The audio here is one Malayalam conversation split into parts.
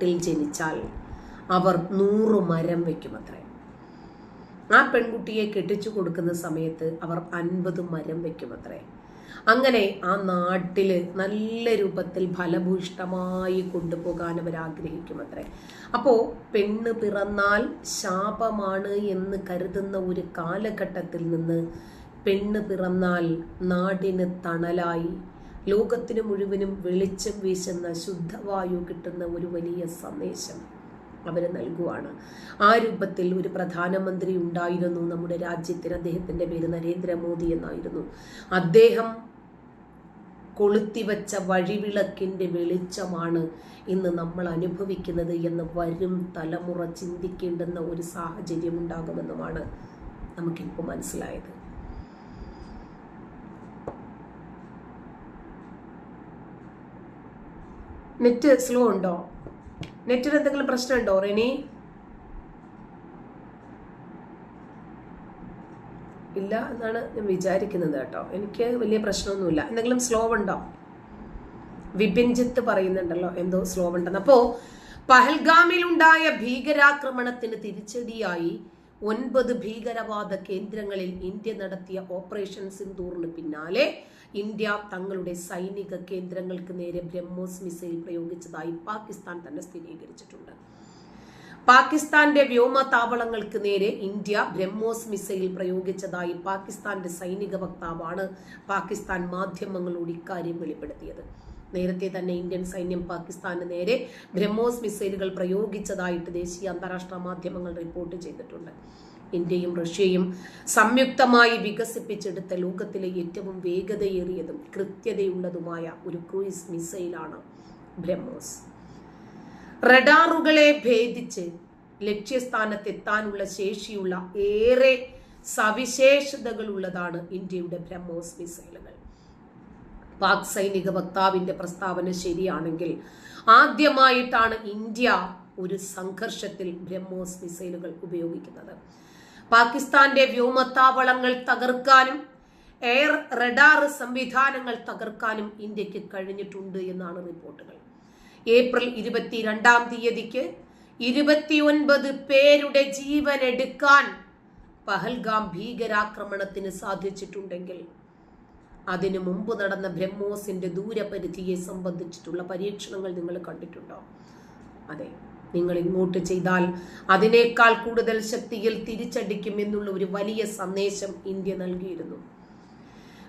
വീട്ടിൽ ജനിച്ചാൽ അവർ നൂറ് മരം വെക്കുമത്രേ. ആ പെൺകുട്ടിയെ കെട്ടിച്ചു കൊടുക്കുന്ന സമയത്ത് അവർ അൻപത് മരം വെക്കുമത്രേ. അങ്ങനെ ആ നാട്ടിൽ നല്ല രൂപത്തിൽ ഫലഭൂഷ്ടമായി കൊണ്ടുപോകാൻ അവർ ആഗ്രഹിക്കുമത്രേ. അപ്പോ പെണ്ണ് പിറന്നാൽ ശാപമാണ് എന്ന് കരുതുന്ന ഒരു കാലഘട്ടത്തിൽ നിന്ന് പെണ്ണ് പിറന്നാൽ നാടിന് തണലായി ലോകത്തിന് മുഴുവനും വെളിച്ചം വീശുന്ന ശുദ്ധവായു കിട്ടുന്ന ഒരു വലിയ സന്ദേശം അവർ നൽകുവാണ്. ആ രൂപത്തിൽ ഒരു പ്രധാനമന്ത്രി ഉണ്ടായിരുന്നു. നമ്മുടെ രാജ്യത്തിന് അദ്ദേഹത്തിന്റെ പേര് നരേന്ദ്രമോദി എന്നായിരുന്നു. അദ്ദേഹം കൊളുത്തിവെച്ച വഴിവിളക്കിന്റെ വെളിച്ചമാണ് ഇന്ന് നമ്മൾ അനുഭവിക്കുന്നത് എന്ന് വരും തലമുറ ചിന്തിക്കേണ്ടുന്ന ഒരു സാഹചര്യം ഉണ്ടാകുമെന്നുമാണ് നമുക്കിപ്പോൾ മനസ്സിലായത്. നെറ്റ് സ്ലോ ഉണ്ടോ? നെറ്റിന് എന്തെങ്കിലും പ്രശ്നമുണ്ടോ റെനി? ഇല്ല എന്നാണ് ഞാൻ വിചാരിക്കുന്നത് കേട്ടോ. എനിക്ക് വലിയ പ്രശ്നമൊന്നുമില്ല. എന്തെങ്കിലും സ്ലോ ഉണ്ടോ? വിപിൻജിത്ത് പറയുന്നുണ്ടല്ലോ എന്തോ സ്ലോ ഉണ്ടെന്ന്. അപ്പോ പഹൽഗാമിലുണ്ടായ ഭീകരാക്രമണത്തിന് തിരിച്ചടിയായി ഒൻപത് ഭീകരവാദ കേന്ദ്രങ്ങളിൽ ഇന്ത്യ നടത്തിയ ഓപ്പറേഷൻ സിന്ദൂറിന് പിന്നാലെ ഇന്ത്യ തങ്ങളുടെ സൈനിക കേന്ദ്രങ്ങൾക്ക് നേരെ ബ്രഹ്മോസ് മിസൈൽ പ്രയോഗിച്ചതായി പാകിസ്ഥാൻ തന്നെ സ്ഥിരീകരിച്ചിട്ടുണ്ട്. പാകിസ്ഥാന്റെ വ്യോമ താവളങ്ങൾക്ക് നേരെ ഇന്ത്യ ബ്രഹ്മോസ് മിസൈൽ പ്രയോഗിച്ചതായി പാകിസ്ഥാന്റെ സൈനിക വക്താവാണ് പാകിസ്ഥാൻ മാധ്യമങ്ങളോട് ഇക്കാര്യം വെളിപ്പെടുത്തിയത്. നേരത്തെ തന്നെ ഇന്ത്യൻ സൈന്യം പാകിസ്ഥാന് നേരെ ബ്രഹ്മോസ് മിസൈലുകൾ പ്രയോഗിച്ചതായിട്ട് ദേശീയ അന്താരാഷ്ട്ര മാധ്യമങ്ങൾ റിപ്പോർട്ട് ചെയ്തിട്ടുണ്ട്. ഇന്ത്യയും റഷ്യയും സംയുക്തമായി വികസിപ്പിച്ചെടുത്ത ലോകത്തിലെ ഏറ്റവും വേഗതയേറിയതും കൃത്യതയുള്ളതുമായ ഒരു ക്രൂയിസ് മിസൈലാണ് ബ്രഹ്മോസ്. റഡാറുകളെ ഭേദിച്ച് ലക്ഷ്യസ്ഥാനത്തെത്താനുള്ള ശേഷിയുള്ള ഏറെ സവിശേഷതകളുള്ളതാണ് ഇന്ത്യയുടെ ബ്രഹ്മോസ് മിസൈലുകൾ. പാക് സൈനിക വക്താവിന്റെ പ്രസ്താവന ശരിയാണെങ്കിൽ ആദ്യമായിട്ടാണ് ഇന്ത്യ ഒരു സംഘർഷത്തിൽ ബ്രഹ്മോസ് മിസൈലുകൾ ഉപയോഗിക്കുന്നത്. പാകിസ്ഥാന്റെ വ്യോമത്താവളങ്ങൾ തകർക്കാനും എയർ റഡാർ സംവിധാനങ്ങൾ തകർക്കാനും ഇന്ത്യയ്ക്ക് കഴിഞ്ഞിട്ടുണ്ട് എന്നാണ് റിപ്പോർട്ടുകൾ. ഏപ്രിൽ ഇരുപത്തിരണ്ടാം തീയതിക്ക് ഇരുപത്തിയൊൻപത് പേരുടെ ജീവൻ എടുക്കാൻ പഹൽഗാം ഭീകരാക്രമണത്തിന് സാധിച്ചിട്ടുണ്ടെങ്കിൽ അതിനു മുമ്പ് നടന്ന ബ്രഹ്മോസിന്റെ ദൂരപരിധിയെ സംബന്ധിച്ചിട്ടുള്ള പരീക്ഷണങ്ങൾ നിങ്ങൾ കണ്ടിട്ടുണ്ടോ? അതെ. നിങ്ങൾ ഇങ്ങോട്ട് ചെയ്താൽ അതിനേക്കാൾ കൂടുതൽ ശക്തിയിൽ തിരിച്ചടിക്കും എന്നുള്ള ഒരു വലിയ സന്ദേശം ഇന്ത്യ നൽകിയിരുന്നു.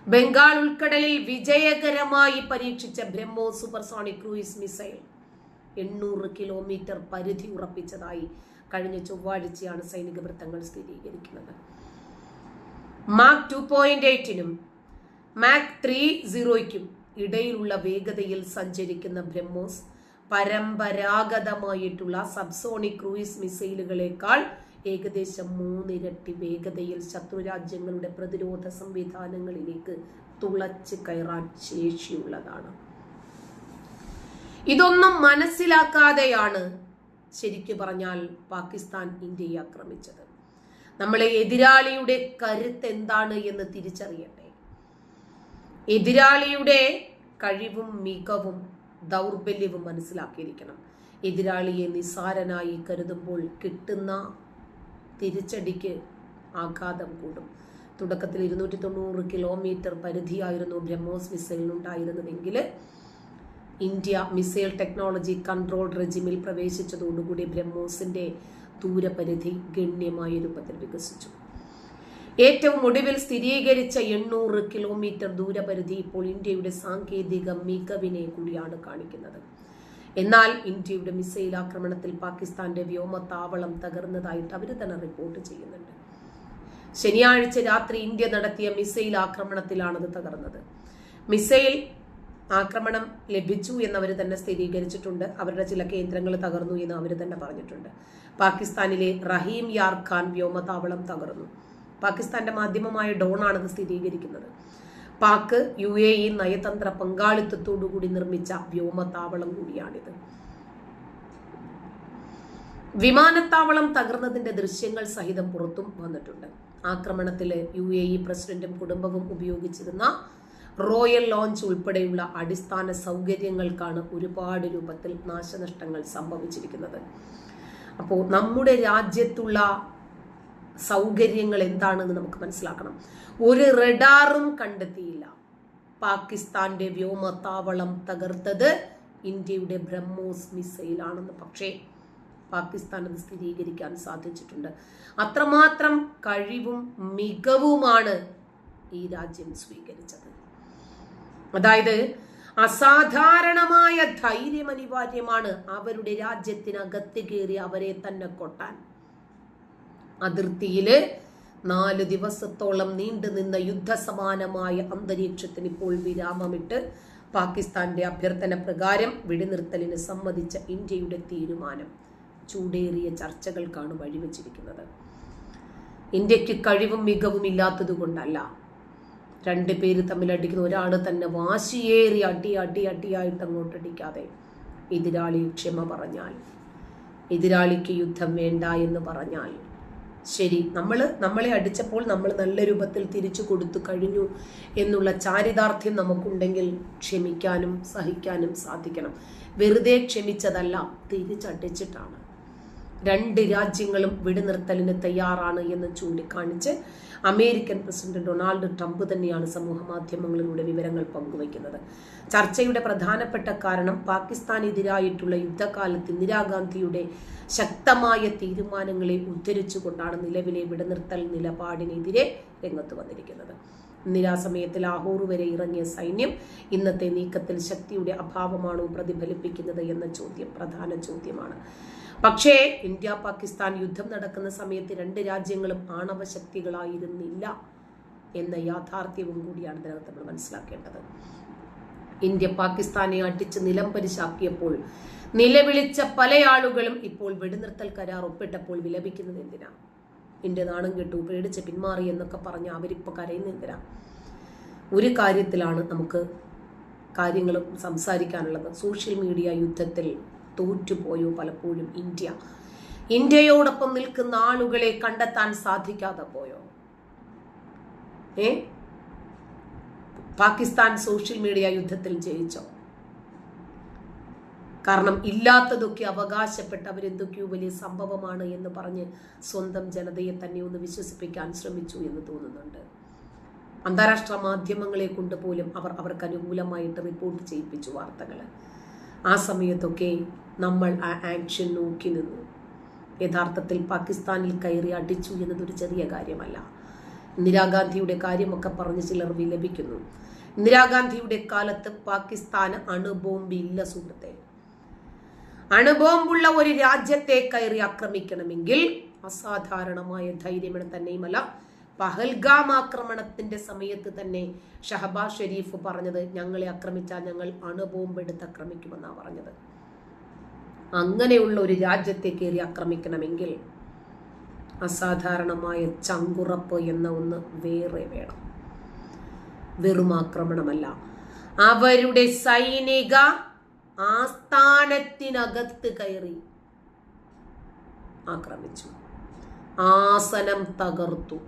ബംഗാൾ ഉൾക്കടലിൽ വിജയകരമായി പരീക്ഷിച്ച ബ്രഹ്മോസ് സൂപ്പർസോണിക് ക്രൂയിസ് മിസൈൽ എണ്ണൂറ് കിലോമീറ്റർ പരിധി ഉറപ്പിച്ചതായി കഴിഞ്ഞ ചൊവ്വാഴ്ചയാണ് സൈനിക വൃത്തങ്ങൾ സ്ഥിരീകരിക്കുന്നത്. മാർക്ക് ടു പോയിന്റ് എയ്റ്റിനും മാക് ത്രീ സീറോയ്ക്കും ഇടയിലുള്ള വേഗതയിൽ സഞ്ചരിക്കുന്ന ബ്രഹ്മോസ് പരമ്പരാഗതമായിട്ടുള്ള സബ്സോണിക് ക്രൂയിസ് മിസൈലുകളേക്കാൾ ഏകദേശം മൂന്നിരട്ടി വേഗതയിൽ ശത്രുരാജ്യങ്ങളുടെ പ്രതിരോധ സംവിധാനങ്ങളിലേക്ക് തുളച്ച് കയറാൻ ശേഷിയുള്ളതാണ്. ഇതൊന്നും മനസ്സിലാക്കാതെയാണ് ശരിക്കു പറഞ്ഞാൽ പാകിസ്ഥാൻ ഇന്ത്യയെ ആക്രമിച്ചത്. നമ്മളെ എതിരാളിയുടെ കരുത്ത് എന്താണ് എന്ന് തിരിച്ചറിയട്ടെ. എതിരാളിയുടെ കഴിവും മികവും ദൗർബല്യവും മനസ്സിലാക്കിയിരിക്കണം. എതിരാളിയെ നിസ്സാരനായി കരുതുമ്പോൾ കിട്ടുന്ന തിരിച്ചടിക്ക് ആഘാതം കൂടും. തുടക്കത്തിൽ ഇരുന്നൂറ്റി തൊണ്ണൂറ് കിലോമീറ്റർ പരിധിയായിരുന്നു ബ്രഹ്മോസ് മിസൈലിനുണ്ടായിരുന്നതെങ്കിൽ ഇന്ത്യ മിസൈൽ ടെക്നോളജി കൺട്രോൾ റെജിമിൽ പ്രവേശിച്ചതോടുകൂടി ബ്രഹ്മോസിന്റെ ദൂരപരിധി ഗണ്യമായ രൂപത്തിൽ വികസിച്ചു. ഏറ്റവും ഒടുവിൽ സ്ഥിരീകരിച്ച എണ്ണൂറ് കിലോമീറ്റർ ദൂരപരിധി ഇപ്പോൾ ഇന്ത്യയുടെ സാങ്കേതിക മികവിനെ കൂടിയാണ് കാണിക്കുന്നത്. എന്നാൽ ഇന്ത്യയുടെ മിസൈൽ ആക്രമണത്തിൽ പാകിസ്ഥാന്റെ വ്യോമതാവളം തകർന്നതായിട്ട് അവർ തന്നെ റിപ്പോർട്ട് ചെയ്യുന്നുണ്ട്. ശനിയാഴ്ച രാത്രി ഇന്ത്യ നടത്തിയ മിസൈൽ ആക്രമണത്തിലാണത് തകർന്നത്. മിസൈൽ ആക്രമണം ലഭിച്ചു എന്നവർ തന്നെ സ്ഥിരീകരിച്ചിട്ടുണ്ട്. അവരുടെ ചില കേന്ദ്രങ്ങൾ തകർന്നു എന്ന് അവർ തന്നെ പറഞ്ഞിട്ടുണ്ട്. പാകിസ്ഥാനിലെ റഹീം യാർ ഖാൻ വ്യോമതാവളം തകർന്നു. പാകിസ്ഥാന്റെ മാധ്യമമായ ഡോണാണ് ഇത് സ്ഥിരീകരിക്കുന്നത്. പാക് യു എ ഇ നയതന്ത്ര പങ്കാളിത്തത്തോടുകൂടി നിർമ്മിച്ച വ്യോമതാവളം കൂടിയാണിത്. വിമാനത്താവളം തകർന്നതിന്റെ ദൃശ്യങ്ങൾ സഹിതം പുറത്തും വന്നിട്ടുണ്ട്. ആക്രമണത്തിൽ യു എ ഇ പ്രസിഡന്റും കുടുംബവും ഉപയോഗിച്ചിരുന്ന റോയൽ ലോഞ്ച് ഉൾപ്പെടെയുള്ള അടിസ്ഥാന സൗകര്യങ്ങൾക്കാണ് ഒരുപാട് രൂപത്തിൽ നാശനഷ്ടങ്ങൾ സംഭവിച്ചിരിക്കുന്നത്. അപ്പോൾ നമ്മുടെ രാജ്യത്തുള്ള സൗകര്യങ്ങൾ എന്താണെന്ന് നമുക്ക് മനസ്സിലാക്കണം. ഒരു റഡാറും കണ്ടെത്തിയില്ല. പാകിസ്ഥാന്റെ വ്യോമത്താവളം തകർത്തത് ഇന്ത്യയുടെ ബ്രഹ്മോസ് മിസൈലാണെന്ന്. പക്ഷേ പാകിസ്ഥാൻ അത് സ്ഥിരീകരിക്കാൻ സാധിച്ചിട്ടുണ്ട്. അത്രമാത്രം കഴിവും മികവുമാണ് ഈ രാജ്യം സ്വീകരിച്ചത്. അതായത് അസാധാരണമായ ധൈര്യം അനിവാര്യമാണ് അവരുടെ രാജ്യത്തിനകത്ത് കയറി അവരെ തന്നെ കൊട്ടാൻ. അതിർത്തിയിൽ നാല് ദിവസത്തോളം നീണ്ടു നിന്ന യുദ്ധസമാനമായ അന്തരീക്ഷത്തിന് ഇപ്പോൾ വിരാമമിട്ട് പാകിസ്ഥാന്റെ അഭ്യർത്ഥന പ്രകാരം വെടിനിർത്തലിന് സമ്മതിച്ച ഇന്ത്യയുടെ തീരുമാനം ചൂടേറിയ ചർച്ചകൾക്കാണ് വഴിവെച്ചിരിക്കുന്നത്. ഇന്ത്യയ്ക്ക് കഴിവും മികവും ഇല്ലാത്തത് കൊണ്ടല്ല രണ്ട് പേര് തമ്മിൽ അടിക്കുന്ന ഒരാൾ തന്നെ വാശിയേറി അടി അടി അടിയായിട്ട് അങ്ങോട്ട് അടിക്കാതെ എതിരാളി ക്ഷമ പറഞ്ഞാൽ എതിരാളിക്ക് യുദ്ധം വേണ്ട എന്ന് പറഞ്ഞാൽ ശരി നമ്മൾ നമ്മളെ അടിച്ചപ്പോൾ നമ്മൾ നല്ല രൂപത്തിൽ തിരിച്ചു കൊടുത്തു കഴിഞ്ഞു എന്നുള്ള ചാരിതാർത്ഥ്യം നമുക്കുണ്ടെങ്കിൽ ക്ഷമിക്കാനും സഹിക്കാനും സാധിക്കണം. വെറുതെ ക്ഷമിച്ചതല്ല തിരിച്ചടിച്ചിട്ടാണ്. രണ്ട് രാജ്യങ്ങളും വിടുനിർത്തലിന് തയ്യാറാണ് എന്ന് ചൂണ്ടിക്കാണിച്ച് അമേരിക്കൻ പ്രസിഡന്റ് ഡൊണാൾഡ് ട്രംപ് തന്നെയാണ് സമൂഹ മാധ്യമങ്ങളിലൂടെ വിവരങ്ങൾ പങ്കുവയ്ക്കുന്നത്. ചർച്ചയുടെ പ്രധാനപ്പെട്ട കാരണം പാകിസ്ഥാനെതിരായിട്ടുള്ള യുദ്ധകാലത്ത് ഇന്ദിരാഗാന്ധിയുടെ ശക്തമായ തീരുമാനങ്ങളെ ഉദ്ധരിച്ചുകൊണ്ടാണ് നിലവിലെ വിടനിർത്തൽ നിലപാടിനെതിരെ രംഗത്ത് വന്നിരിക്കുന്നത്. നിരാസമയത്ത് ലാഹോർ വരെ ഇറങ്ങിയ സൈന്യം ഇന്നത്തെ നീക്കത്തിൽ ശക്തിയുടെ അഭാവമാണോ പ്രതിഫലിപ്പിക്കുന്നത് എന്ന ചോദ്യം പ്രധാന ചോദ്യമാണ്. പക്ഷേ ഇന്ത്യ പാകിസ്ഥാൻ യുദ്ധം നടക്കുന്ന സമയത്ത് രണ്ട് രാജ്യങ്ങളും ആണവ ശക്തികളായിരുന്നില്ല എന്ന യാഥാർത്ഥ്യവും കൂടിയാണ് ഇതിനകത്ത് നമ്മൾ മനസ്സിലാക്കേണ്ടത്. ഇന്ത്യ പാകിസ്ഥാനെ അടിച്ച് നിലം പരിശാക്കിയപ്പോൾ നിലവിളിച്ച പല ആളുകളും ഇപ്പോൾ വെടിനിർത്തൽ കരാർ ഒപ്പിട്ടപ്പോൾ വിലപിക്കുന്നത് എന്തിനാ? എന്റെ നാണം കെട്ടു പേടിച്ച് പിന്മാറി എന്നൊക്കെ പറഞ്ഞ് അവരിപ്പോൾ കരയുന്ന എന്തിനാ? ഒരു കാര്യത്തിലാണ് നമുക്ക് കാര്യങ്ങളും സംസാരിക്കാനുള്ളത്. സോഷ്യൽ മീഡിയ യുദ്ധത്തിൽ തോറ്റുപോയോ പലപ്പോഴും ഇന്ത്യ. ഇന്ത്യയോടൊപ്പം നിൽക്കുന്ന ആളുകളെ കണ്ടെത്താൻ സാധിക്കാതെ പോയോ? ഏ? പാകിസ്ഥാൻ സോഷ്യൽ മീഡിയ യുദ്ധത്തിൽ ജയിച്ചോ? കാരണം ഇല്ലാത്തതൊക്കെ അവകാശപ്പെട്ട് അവരെന്തൊക്കെയോ വലിയ സംഭവമാണ് എന്ന് പറഞ്ഞ് സ്വന്തം ജനതയെ തന്നെ ഒന്ന് വിശ്വസിപ്പിക്കാൻ ശ്രമിച്ചു എന്ന് തോന്നുന്നുണ്ട്. അന്താരാഷ്ട്ര മാധ്യമങ്ങളെ കൊണ്ട് പോലും അവർ അവർക്ക് അനുകൂലമായിട്ട് റിപ്പോർട്ട് ചെയ്യിപ്പിച്ചു വാർത്തകൾ ആ സമയത്തൊക്കെ നമ്മൾ ആ ആക്ഷൻ നോക്കി നിന്നു. യഥാർത്ഥത്തിൽ പാകിസ്ഥാനിൽ കയറി അടിച്ചു എന്നതൊരു ചെറിയ കാര്യമല്ല. ഇന്ദിരാഗാന്ധിയുടെ കാര്യമൊക്കെ പറഞ്ഞ് ചിലർ വിലപിക്കുന്നു. ഇന്ദിരാഗാന്ധിയുടെ കാലത്ത് പാകിസ്ഥാന് അണുബോംബില്ല സുഹൃത്തെ. അണുബോംബുള്ള ഒരു രാജ്യത്തെ കയറി ആക്രമിക്കണമെങ്കിൽ അസാധാരണമായ ധൈര്യമെന്ന് തന്നെയുമല്ല. പഹൽഗാം ആക്രമണത്തിന്റെ സമയത്ത് തന്നെ ഷഹബാസ് ഷെരീഫ് പറഞ്ഞത് ഞങ്ങളെ ആക്രമിച്ചാൽ ഞങ്ങൾ അണുബോംബ് എടുത്ത് ആക്രമിക്കുമെന്നാണ് പറഞ്ഞത്. അങ്ങനെയുള്ള ഒരു രാജ്യത്തെ കയറി ആക്രമിക്കണമെങ്കിൽ അസാധാരണമായ ചങ്കുറപ്പ് എന്ന ഒന്ന് വേറെ വേണം. വെറും ആക്രമണമല്ല. അവരുടെ സൈനിക ആസ്ഥാനത്തിനകത്ത് കയറി ആക്രമിച്ചു. ആസനം തകർത്തു.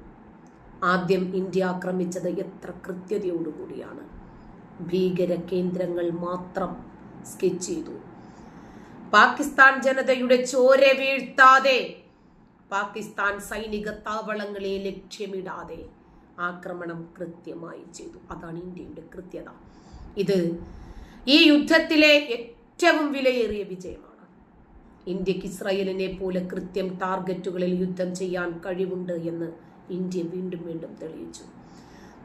ആദ്യം ഇന്ത്യ ആക്രമിച്ചത് എത്ര കൃത്യതയോടുകൂടിയാണ്. ഭീകര കേന്ദ്രങ്ങൾ മാത്രം സ്കെച്ച് ചെയ്തു. പാകിസ്ഥാൻ ജനതയുടെ ചോര വീഴ്ത്താതെ പാകിസ്ഥാൻ സൈനിക താവളങ്ങളെ ലക്ഷ്യമിടാതെ ആക്രമണം കൃത്യമായി ചെയ്തു. അതാണ് ഇന്ത്യയുടെ കൃത്യത. ഇത് ഈ യുദ്ധത്തിലെ ഏറ്റവും വിലയേറിയ വിജയമാണ്. ഇന്ത്യയ്ക്ക് ഇസ്രായേലിനെ പോലെ കൃത്യം ടാർഗറ്റുകളിൽ യുദ്ധം ചെയ്യാൻ കഴിവുണ്ട് എന്ന് ഇന്ത്യ വീണ്ടും വീണ്ടും തെളിയിച്ചു.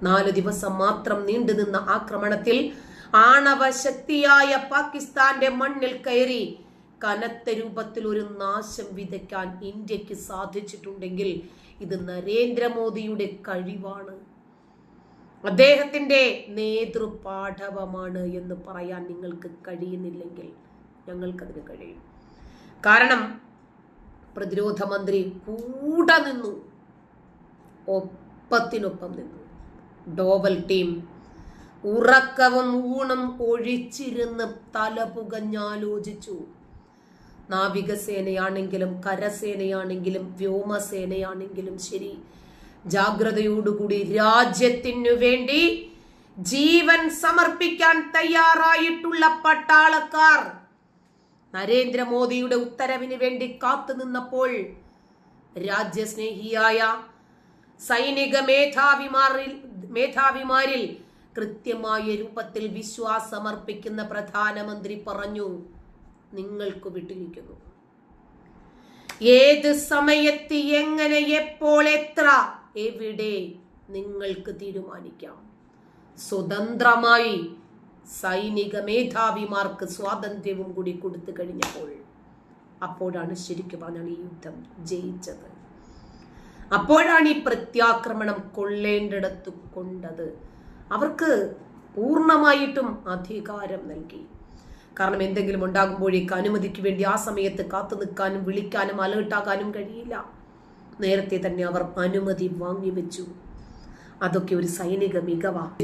നാല് ദിവസം മാത്രം നീണ്ടുനിന്ന ആക്രമണത്തിൽ ആണവ ശക്തിയായ പാകിസ്ഥാന്റെ മണ്ണിൽ കയറി കനത്ത രൂപത്തിൽ ഒരു നാശം വിതയ്ക്കാൻ ഇന്ത്യയ്ക്ക് സാധിച്ചിട്ടുണ്ടെങ്കിൽ ഇത് നരേന്ദ്രമോദിയുടെ കഴിവാണ്. അദ്ദേഹത്തിന്റെ നേതൃപാഠവമാണ് എന്ന് പറയാൻ നിങ്ങൾക്ക് കഴിയുന്നില്ലെങ്കിൽ ഞങ്ങൾക്കതിന് കഴിയും. കാരണം പ്രതിരോധ മന്ത്രി കൂടെ നിന്നു. ഒപ്പത്തിനൊപ്പം നിന്നു. ഡോവൽ ടീം ഉറക്കവും ഊണം ഒഴിച്ചിരുന്ന് തലപുകഞ്ഞാലോചിച്ചു. നാവികസേനയാണെങ്കിലും കരസേനയാണെങ്കിലും വ്യോമസേനയാണെങ്കിലും ശരി. ജാഗ്രതയോടുകൂടി രാജ്യത്തിനു വേണ്ടി ജീവൻ സമർപ്പിക്കാൻ തയ്യാറായിട്ടുള്ള പട്ടാളക്കാർ. നരേന്ദ്രമോദിയുടെ ഉത്തരവിന് വേണ്ടി കാത്തുനിന്നപ്പോൾ രാജ്യസ്നേഹിയായ സൈനിക മേധാവിമാരിൽ മേധാവിമാരിൽ കൃത്യമായ രൂപത്തിൽ വിശ്വാസമർപ്പിക്കുന്ന പ്രധാനമന്ത്രി പറഞ്ഞു. നിങ്ങൾക്ക് വിട്ടിരിക്കുന്നു ഏത് സമയത്ത് എങ്ങനെ എപ്പോൾ എത്ര എവിടെ നിങ്ങൾക്ക് തീരുമാനിക്കാം. സ്വതന്ത്രമായി സൈനിക മേധാവിമാർക്ക് സ്വാതന്ത്ര്യവും കൂടി കൊടുത്തു കഴിഞ്ഞപ്പോൾ അപ്പോഴാണ് ശരിക്കും പറഞ്ഞാൽ ഈ യുദ്ധം ജയിച്ചത്. അപ്പോഴാണ് ഈ പ്രത്യാക്രമണം കൊള്ളേണ്ടിടത്ത് കൊണ്ടത്. അവർക്ക് പൂർണമായിട്ടും അധികാരം നൽകി. കാരണം എന്തെങ്കിലും ഉണ്ടാകുമ്പോഴേക്ക് അനുമതിക്ക് വേണ്ടി ആ സമയത്ത് കാത്തു നിൽക്കാനും വിളിക്കാനും അലേർട്ടാകാനും കഴിയില്ല. നേരത്തെ തന്നെ അവർ അനുമതി വാങ്ങിവെച്ചു. അതൊക്കെ ഒരു സൈനിക മികവാ